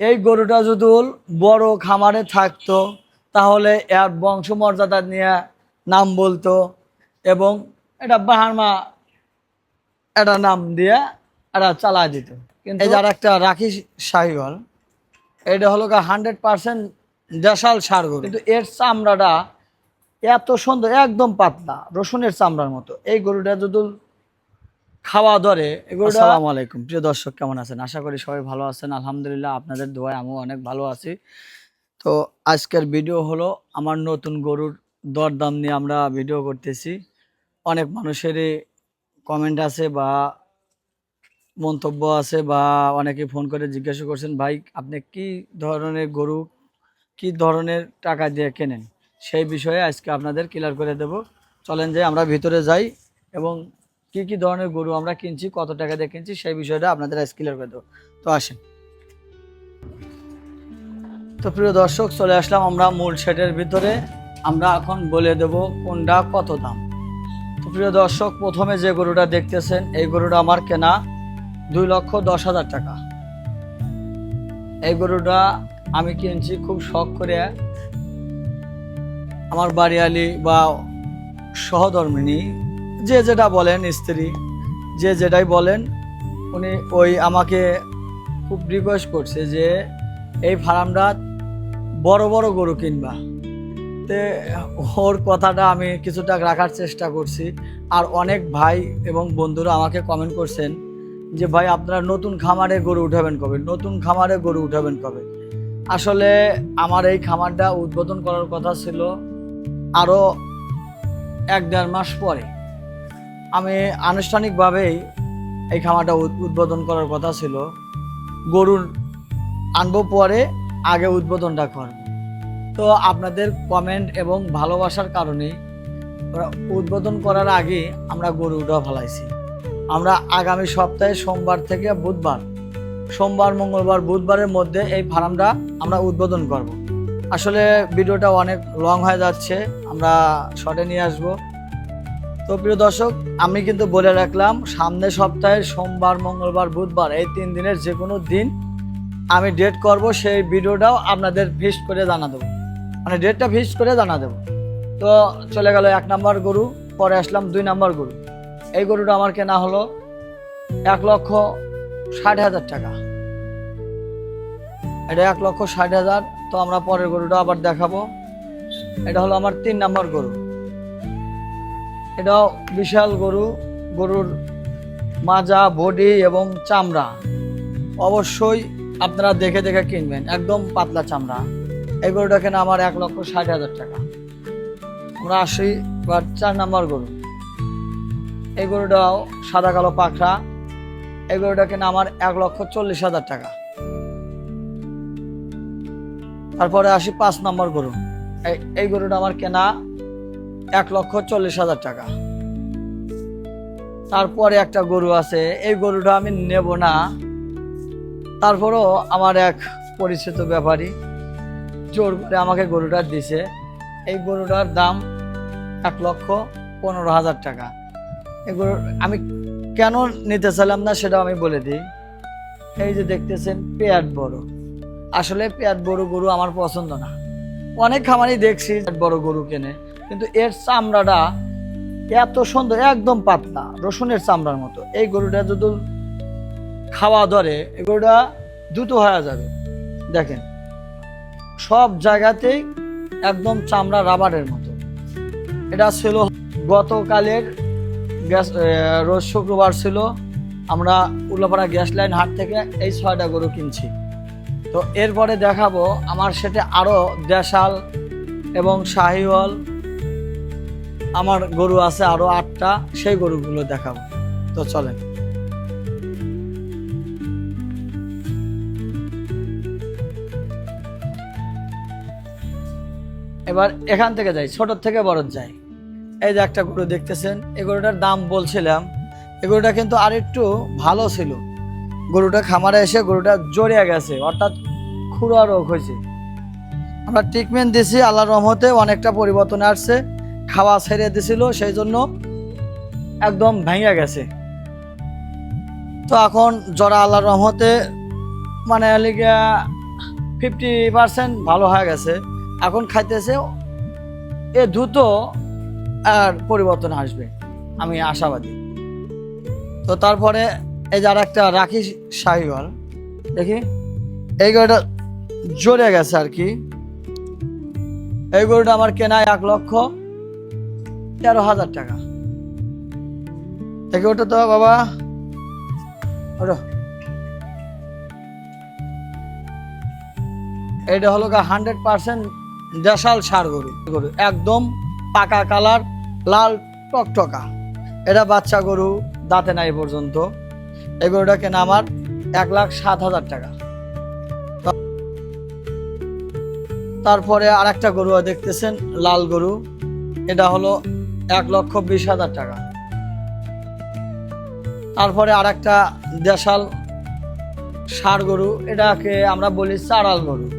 এই গরুটা যদি বড় খামারে থাকতো তাহলে এর বংশমর্যাদা নিয়ে নাম বলতো এবং এটা বাহারমা এটা নাম দিয়ে এটা চালায় দিত। কিন্তু যার একটা রাখি শাহিওয়াল এটা হলো হান্ড্রেড পার্সেন্ট দেশাল সার গরু। কিন্তু এর চামড়াটা এত সুন্দর একদম পাতলা রসুনের চামড়ার মতো। এই গরুটা যদি খাওয়া দরে এগুলো আসসালামু আলাইকুম। প্রিয় দর্শক কেমন আছেন? আশা করি সবাই ভালো আছেন। আলহামদুলিল্লাহ আপনাদের দোয়ায় আমিও অনেক ভালো আছি। তো আজকের ভিডিও হলো আমার নতুন গরুর দরদাম নিয়ে আমরা ভিডিও করতেছি। অনেক মানুষেরই কমেন্ট আছে বা মন্তব্য আছে বা অনেকে ফোন করে জিজ্ঞাসা করছেন ভাই আপনি কি ধরনের গরু কি ধরনের টাকা দিয়ে কেনেন? সেই বিষয়ে আজকে আপনাদের ক্লিয়ার করে দেব। চলেন যে আমরা ভিতরে যাই এবং কি কি ধরনের গরু আমরা কিনছি, কত টাকা দিয়ে কিনছি, সেই বিষয়টা আপনাদের আজ ক্লিয়ার করে দেবো। তো আসেন। তো প্রিয় দর্শক, চলে আসলাম আমরা মূল সেটের ভিতরে। আমরা এখন বলে দেব কোনটা কত দাম। তো প্রিয় দর্শক, প্রথমে যে গরুটা দেখতেছেন, এই গরুটা আমার কেনা দুই লক্ষ দশ হাজার টাকা। এই গরুটা আমি কিনছি খুব শখ করে আমার বাড়িয়ালি বা সহধর্মিনী যে যেটা বলেন স্ত্রী, যে যেটাই বলেন, উনি ওই আমাকে খুব রিকোয়েস্ট করছে যে এই ফার্মটা বড় বড় গরু কিনবা। তে ওর কথাটা আমি কিছুটা রাখার চেষ্টা করছি। আর অনেক ভাই এবং বন্ধুরা আমাকে কমেন্ট করছেন যে, ভাই, আপনারা নতুন খামারে গরু উঠাবেন কবে? নতুন খামারে গরু উঠাবেন কবে? আসলে আমার এই খামারটা উদ্বোধন করার কথা ছিল আরও এক দেড় মাস পরে। আমি আনুষ্ঠানিকভাবেই এই খামারটা উদ্বোধন করার কথা ছিল। গরুর আনব পরে আগে উদ্বোধনটা করব তো আপনাদের কমেন্ট এবং ভালোবাসার কারণে উদ্বোধন করার আগে আমরা গরু উঠা ফেলাইছি। আমরা আগামী সপ্তাহে সোমবার থেকে বুধবার, সোমবার, মঙ্গলবার, বুধবারের মধ্যে এই ফার্মটা আমরা উদ্বোধন করব। আসলে ভিডিওটা অনেক লং হয়ে যাচ্ছে, আমরা শর্টে নিয়ে আসব। তো প্রিয় দর্শক, আমি কিন্তু বলে রাখলাম সামনের সপ্তাহে সোমবার, মঙ্গলবার, বুধবার এই তিন দিনের যে কোনো দিন আমি ডেট করব, সেই ভিডিওটাও আপনাদের ফিক্সড করে জানা দেবো মানে ডেটটা ফিক্সড করে জানা দেবো তো চলে গেল এক নাম্বার গরু, পরে আসলাম দুই নাম্বার গরু। এই গরুটা আমার কেনা হলো এক লক্ষ ষাট হাজার টাকা। এটা এক লক্ষ ষাট হাজার, তো আমরা পরের গরুটা আবার দেখাবো। এটা হলো আমার তিন নাম্বার গরু। এটাও বিশাল গরু, গরুর মাজা, বডি এবং চামড়া। অবশ্যই আপনারা দেখে দেখে কিনবেন, একদম পাতলা চামড়া। এই গরুটা কেনা আমার এক লক্ষ ষাট হাজার টাকা। আমরা আসি এবার চার নাম্বার গরু। এই গরুটাও সাদা কালো পাখরা। এই গরুটা কেনা আমার এক লক্ষ চল্লিশ হাজার টাকা। তারপরে আসি পাঁচ নম্বর গরু। এই- এই গরুটা আমার কেনা এক লক্ষ চল্লিশ হাজার টাকা। তারপরে একটা গরু আছে, এই গরুটা আমি নেব না। তারপরও আমার এক পরিচিত ব্যাপারী জোর করে আমাকে গরুটা দিছে। এই গরুটার দাম এক লক্ষ পনেরো হাজার টাকা। এই গরু আমি কেন নিতে চাইলাম না সেটা আমি বলে দিই। এই যে দেখতেছেন পেয়ার বড়। আসলে পেয়ার বড় গরু আমার পছন্দ না। অনেক খামারই দেখছি বড় গরু কেনে। কিন্তু এর চামড়াটা এত সুন্দর, একদম পাতলা, রসুনের চামড়ার মতো। এই গরুটা যদি খাওয়া ধরে, এই গরুটা দ্রুত হয়ে যাবে। দেখেন, সব জায়গাতেই একদম চামড়া রাবারের মতো। এটা ছিল গতকালের গ্যাস রোজ শুক্রবার ছিল। আমরা উল্লাপাড়া গ্যাস লাইন হাট থেকে এই ছয়টা গরু কিনছি। তো এরপরে দেখাবো আমার সেটা আরও দেশাল এবং শাহিওয়াল আমার গরু আছে আরও আটটা, সেই গরুগুলো দেখাবো। তো চলেন। এবার এখান থেকে যাই ছোট থেকে বড় যাই। এই যে একটা গরু দেখতেছেন, এই গরুটার দাম বলছিলাম, এই গরুটা কিন্তু আর একটু ভালো ছিল। গরুটা খামারে এসে গরুটা জড়িয়ে গেছে, অর্থাৎ খুঁড়া রোগ হয়েছে। আমরা ট্রিটমেন্ট দিছি, আল্লাহর রহমতে অনেকটা পরিবর্তন আসছে। খাওয়া ছেড়ে দিছিল, সেই জন্য একদম ভেঙে গেছে। তো এখন জরা আল্লাহর রহমতে মানে লিগা ফিফটি পার্সেন্ট ভালো হয়ে গেছে। এখন খাইতেছে, এ দ্রুত আর পরিবর্তন আসবে, আমি আশাবাদী। তো তারপরে এই যার একটা রাখি শাহিওয়াল দেখি। এই গরুটা জোরে গেছে আর কি। এই গরুটা আমার কেনায় এক লক্ষ। তেরো হাজার টাকা। দেখি ওটা তো বাবা। এটা হলো গা হান্ড্রেড পার্সেন্ট দেশাল সার গরু। গরু একদম পাকা কালার, লাল টকটকা। এটা বাচ্চা গরু, দাঁতে নাই পর্যন্ত। এই গরুটা কেনা আমার এক লাখ সাত হাজার টাকা। তারপরে আর একটা গরু দেখতেছেন, লাল গরু। এটা হলো এক লক্ষ বিশ হাজার টাকা। তারপরে আর একটা দেশাল ষাড় গরু, এটাকে আমরা বলি চারাল গরু।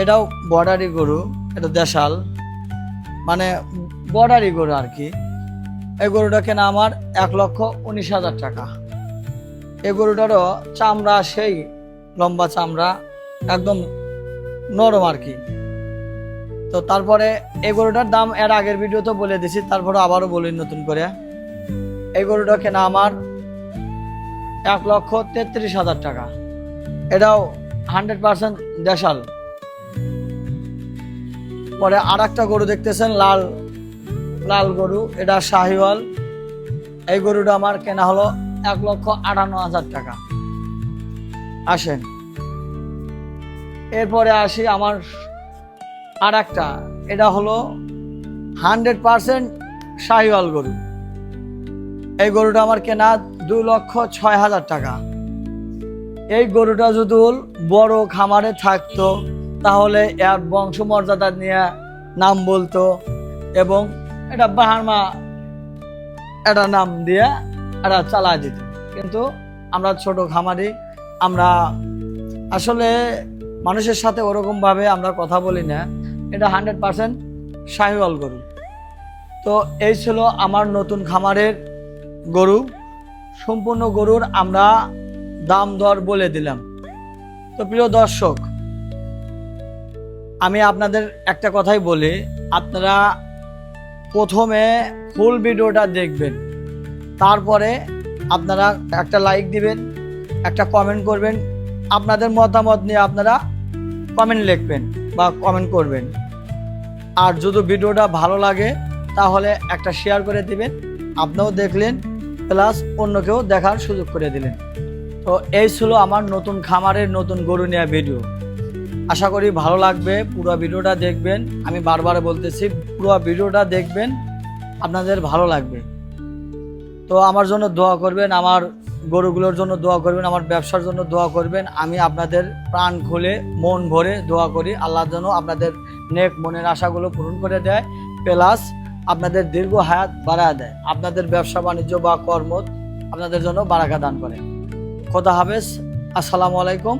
এটাও বর্ডারি গরু, এটা দেশাল। মানে বর্ডারি গরু আর কি। এই গরুটা কেনা আমার এক লক্ষ উনিশ হাজার টাকা। এই গরুটারও চামড়া সেই লম্বা চামড়া, একদম নরম আর কি। তো তারপরে এই গরুটার দাম এর আগের ভিডিও তো বলে দিছি, তারপরে আবারও বলি নতুন করে। এই গরুটা কেনা আমার এক লক্ষ তেত্রিশ হাজার টাকা। এটাও হান্ড্রেড পার্সেন্ট দেশাল। পরে আর একটা গরু দেখতেছেন, লাল লাল গরু, এটা শাহিওয়াল। এই গরুটা আমার কেনা হলো এক লক্ষ আটান্ন হাজার টাকা। আসেন। এরপরে আসি আমার আর একটা, এটা হলো হান্ড্রেড পার্সেন্ট শাহিওয়াল গরু। এই গরুটা আমার কেনা দুই লক্ষ ছয় হাজার টাকা। এই গরুটা যদি বড় খামারে থাকতো, তাহলে এর বংশমর্যাদা নিয়ে নাম বলতো এবং এটা বাহারমা একটা নাম দিয়ে এটা চালা দিত। কিন্তু আমরা ছোট খামারি, আমরা আসলে মানুষের সাথে ওরকমভাবে আমরা কথা বলি না। এটা হান্ড্রেড পার্সেন্ট শাহিওয়াল গরু। তো এই ছিল আমার নতুন খামারের গরু। সম্পূর্ণ গরুর আমরা দাম দর বলে দিলাম। তো প্রিয় দর্শক, আমি আপনাদের একটা কথাই বলি, আপনারা প্রথমে ফুল ভিডিওটা দেখবেন। তারপরে আপনারা একটা লাইক দিবেন, একটা কমেন্ট করবেন, আপনাদের মতামত নিয়ে আপনারা কমেন্ট লিখবেন বা কমেন্ট করবেন। আর যদি ভিডিওটা ভালো লাগে, তাহলে একটা শেয়ার করে দিবেন। আপনিও দেখলেন প্লাস অন্যকেও দেখার সুযোগ করে দিলেন। তো এই ছিল আমার নতুন খামারের নতুন গরু নেওয়া ভিডিও আশা করি ভালো লাগবে, পুরো ভিডিওটা দেখবেন। আমি বারবার বলতেছি, পুরো ভিডিওটা দেখবেন, আপনাদের ভালো লাগবে। তো আমার জন্য দোয়া করবেন, আমার গরুগুলোর জন্য দোয়া করবেন, আমার ব্যবসার জন্য দোয়া করবেন। আমি আপনাদের প্রাণ খুলে, মন ভরে দোয়া করি। আল্লাহ যেন আপনাদের নেক মনের আশাগুলো পূরণ করে দেয়, প্লাস আপনাদের দীর্ঘ হায়াত বাড়ায় দেয়। আপনাদের ব্যবসা বাণিজ্য বা কর্ম আপনাদের জন্য বারাকা দান করে। খোদা হাফেজ। আসসালামু আলাইকুম।